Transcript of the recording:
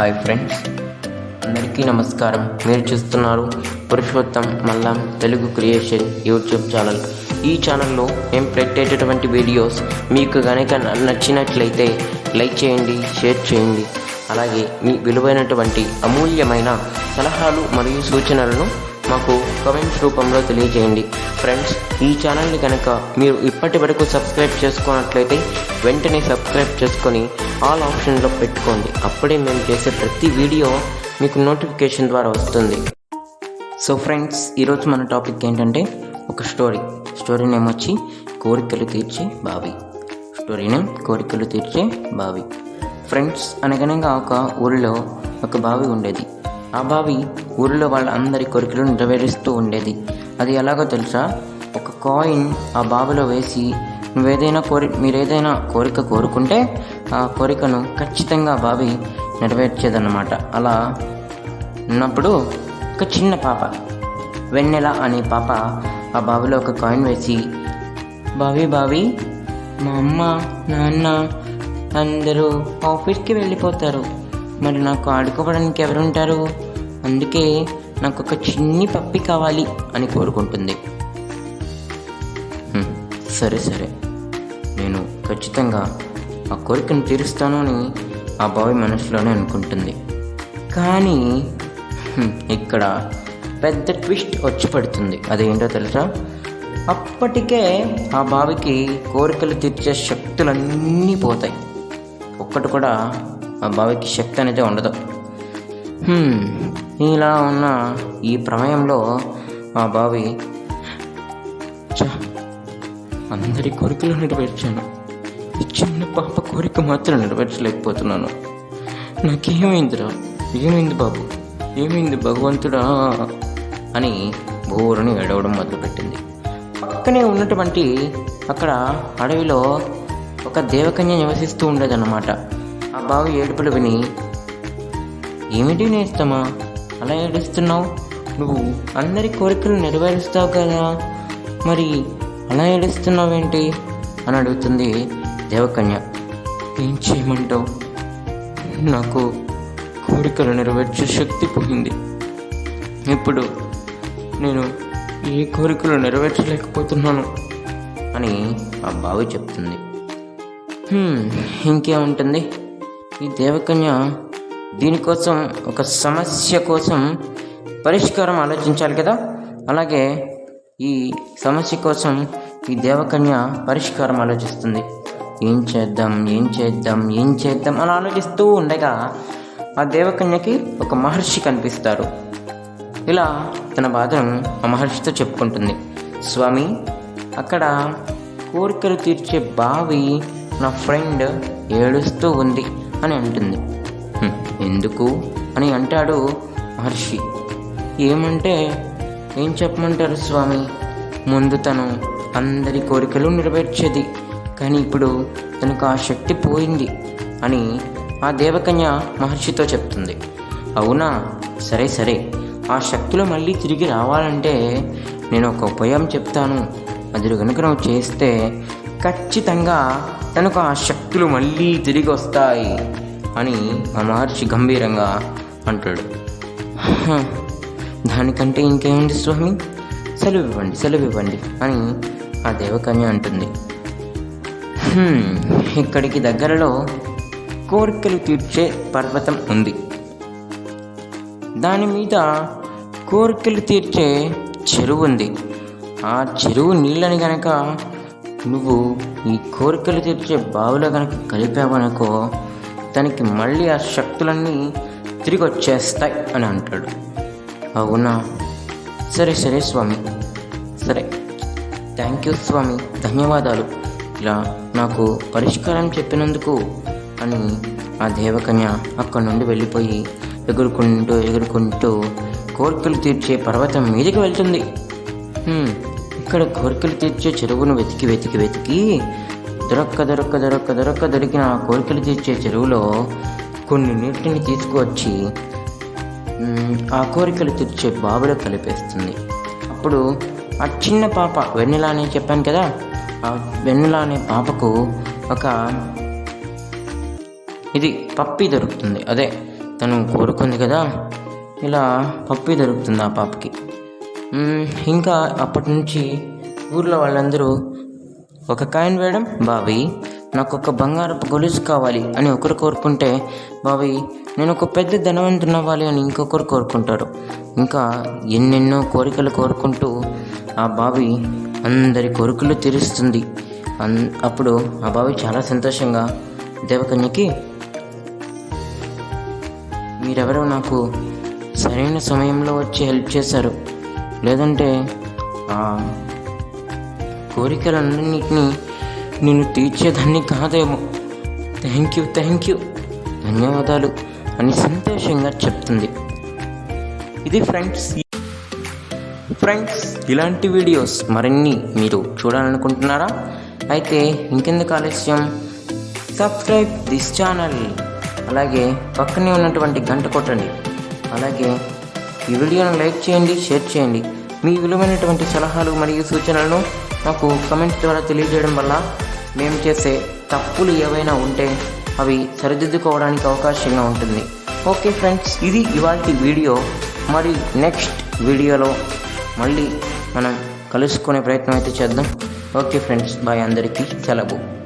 Hi friends. అందరికీ నమస్కారం. మీరు చూస్తున్నారు Purushottam Mallam Telugu creation YouTube channel. ఈ ఛానల్లో మేము పెట్టేటటువంటి వీడియోస్ మీకు కనుక నచ్చినట్లయితే లైక్ చేయండి షేర్ చేయండి. అలాగే మీ విలువైనటువంటి అమూల్యమైన సలహాలు మరియు సూచనలను మాకు కమెంట్స్ రూపంలో తెలియజేయండి. ఫ్రెండ్స్ ఈ ఛానల్ని కనుక మీరు ఇప్పటి వరకు సబ్స్క్రైబ్ చేసుకున్నట్లయితే వెంటనే సబ్స్క్రైబ్ చేసుకొని ఆల్ ఆప్షన్లో పెట్టుకోండి. అప్పుడే మేము చేసే ప్రతి వీడియో మీకు నోటిఫికేషన్ ద్వారా వస్తుంది. సో ఫ్రెండ్స్ ఈరోజు మన టాపిక్ ఏంటంటే ఒక స్టోరీ. స్టోరీ నేమ్ వచ్చి కోరికలు తీర్చే బావి. స్టోరీ నేమ్ కోరికలు తీర్చే బావి. ఫ్రెండ్స్ అనగనగా ఒక ఊరిలో ఒక బావి ఉండేది. ఆ బావి ఊరిలో వాళ్ళ అందరి కోరికలు నెరవేరుస్తూ ఉండేది. అది ఎలాగో తెలుసా? ఒక కాయిన్ ఆ బావిలో వేసి నువ్వేదైనా కోరి మీరేదైనా కోరిక కోరుకుంటే ఆ కోరికను ఖచ్చితంగా బావి నెరవేర్చేదన్నమాట. అలా ఉన్నప్పుడు ఒక చిన్న పాప వెన్నెల అనే పాప ఆ బావిలో ఒక కాయిన్ వేసి బావి బావి మా అమ్మ నాన్న అందరూ ఆఫీస్కి వెళ్ళిపోతారు. మరి నాకు ఆడుకోవడానికి ఎవరుంటారు? అందుకే నాకు ఒక చిన్ని పప్పి కావాలి అని కోరుకుంటుంది. సరే సరే. నేను ఖచ్చితంగా ఆ కోరికను తీరుస్తాను అని ఆ బావి మనసులోనే అనుకుంటుంది. కానీ ఇక్కడ పెద్ద ట్విస్ట్ వచ్చి పడుతుంది. అదేంటో తెలుసా? అప్పటికే ఆ బావికి కోరికలు తీర్చే శక్తులన్నీ పోతాయి. ఒక్కటి కూడా ఆ బావికి శక్తి అనేది ఉండదు. ఇలా ఉన్న ఈ ప్రమేయంలో ఆ బావి అందరి కోరికలు నెరవేర్చాను. చిన్న పాప కోరిక మాత్రం నెరవేర్చలేకపోతున్నాను. నాకేమైందిరా? ఏమైంది బాబు? ఏమైంది భగవంతుడా? అని బోరుని ఏడవడం మొదలుపెట్టింది. పక్కనే ఉన్నటువంటి అక్కడ అడవిలో ఒక దేవకన్య నివసిస్తూ ఉండేదన్నమాట. ఆ బావి ఏడుపులు విని ఏమిటి నేస్తమా అలా ఏడుస్తున్నావు? నువ్వు అందరి కోరికలు నెరవేరుస్తావు కదా. మరి అలా ఏడుస్తున్నావేంటి? అని అడుగుతుంది దేవకన్య. ఏం చేయమంటావు? నాకు కోరికలు నెరవేర్చే శక్తి పోయింది. ఇప్పుడు నేను ఏ కోరికలు నెరవేర్చలేకపోతున్నాను? అని ఆ బావి చెప్తుంది. "హ్మ్, ఇంకేముంటుంది? ఈ దేవకన్య దీనికోసం ఒక సమస్య కోసం పరిష్కారం ఆలోచించాలి కదా? అలాగే ఈ సమస్య కోసం ఈ దేవకన్య పరిష్కారం ఆలోచిస్తుంది. ఏం చేద్దాం ఏం చేద్దాం ఏం చేద్దాం అలా ఆలోచిస్తూ ఉండగా ఆ దేవకన్యకి ఒక మహర్షి కనిపిస్తారు. ఇలా తన బాధను ఆ మహర్షితో చెప్పుకుంటుంది. స్వామి అక్కడ కోరికలు తీర్చే బావి నా ఫ్రెండ్ ఏడుస్తూ ఉంది. అని అంటుంది. ఎందుకు? అని అంటాడు మహర్షి. ఏమంటే ఏం చెప్పమంటారు స్వామి? ముందు తను అందరి కోరికలు నెరవేర్చేది కానీ ఇప్పుడు తనకు ఆ శక్తి పోయింది అని ఆ దేవకన్య మహర్షితో చెప్తుంది. అవునా? సరే సరే. ఆ శక్తులు మళ్ళీ తిరిగి రావాలంటే నేను ఒక ఉపాయం చెప్తాను. అది కనుక నువ్వు చేస్తే ఖచ్చితంగా తనకు ఆ శక్తులు మళ్ళీ తిరిగి వస్తాయి అని ఆ మహర్షి గంభీరంగా అంటాడు. దానికంటే ఇంకేముంది స్వామి? సెలవు ఇవ్వండి సెలవు ఇవ్వండి అని ఆ దేవకన్య అంటుంది. ఇక్కడికి దగ్గరలో కోరికలు తీర్చే పర్వతం ఉంది. దాని మీద కోరికలు తీర్చే చెరువు ఉంది. ఆ చెరువు నీళ్ళని గనక నువ్వు ఈ కోరికలు తీర్చే బావిలో కనుక కలిపావనుకో తనకి మళ్ళీ ఆ శక్తులన్నీ తిరిగి వచ్చేస్తాయి అని అంటాడు. అవునా? సరే సరే స్వామి. సరే. థ్యాంక్ యూ స్వామి. ధన్యవాదాలు. ఇలా నాకు పరిష్కారం చెప్పినందుకు అని ఆ దేవకన్య అక్కడి నుండి వెళ్ళిపోయి ఎగురుకుంటూ ఎగురుకుంటూ కోరికలు తీర్చే పర్వతం మీదకి వెళ్తుంది. ఇక్కడ కోరికలు తీర్చే చెరువును వెతికి వెతికి వెతికి దొరక్క దొరక్క దొరక్క దొరక్క దొరికిన ఆ కోరికలు తీర్చే చెరువులో కొన్ని నీటిని తీసుకువచ్చి ఆ కోరికలు తీర్చే బావిలో కలిపేస్తుంది. అప్పుడు ఆ చిన్న పాప వెన్నెల అని చెప్పాను కదా ఆ వెన్నెల అనే పాపకు ఒక ఇది పప్పి దొరుకుతుంది. అదే తను కోరుకుంది కదా ఇలా పప్పి దొరుకుతుంది ఆ పాపకి. ఇంకా అప్పటి నుంచి ఊర్లో వాళ్ళందరూ ఒక కాయిన్ వేయడం బావి నాకు ఒక బంగారపు గొలుసు కావాలి అని ఒకరు కోరుకుంటే బావి నేను ఒక పెద్ద ధనవంతుని అవ్వాలి అని ఇంకొకరు కోరుకుంటారు. ఇంకా ఎన్నెన్నో కోరికలు కోరుకుంటూ ఆ బావి అందరి కోరికలు తీరుస్తుంది. అన్ అప్పుడు ఆ బావి చాలా సంతోషంగా దేవకన్యకి మీరెవరో నాకు సరైన సమయంలో వచ్చి హెల్ప్ చేశారు. లేదంటే ఆ కోరికలన్నింటినీ నేను తీర్చేదాన్ని కాదేమో. Thank you thank you. ధన్యవాదాలు అని సంతోషంగా చెప్తుంది. ఇది ఫ్రెండ్స్ ఫ్రెండ్స్ ఇలాంటి వీడియోస్ మరిన్ని మీరు చూడాలనుకుంటున్నారా? అయితే ఇంకెందుకు ఆలస్యం? Subscribe this channel. అలాగే పక్కనే ఉన్నటువంటి గంట కొట్టండి. అలాగే ఈ వీడియోను లైక్ చేయండి షేర్ చేయండి. మీ విలువైనటువంటి సలహాలు మరియు సూచనలను మాకు కమెంట్ ద్వారా తెలియజేయడం వల్ల మేము చేసే తప్పులు ఏవైనా ఉంటే అవి సరిదిద్దుకోవడానికి అవకాశంగా ఉంటుంది. ఓకే ఫ్రెండ్స్ ఇది ఇవాళ వీడియో. మరి నెక్స్ట్ వీడియోలో మళ్ళీ మనం కలుసుకునే ప్రయత్నం అయితే చేద్దాం. ఓకే ఫ్రెండ్స్ బాయ్ అందరికీ. సెలవు.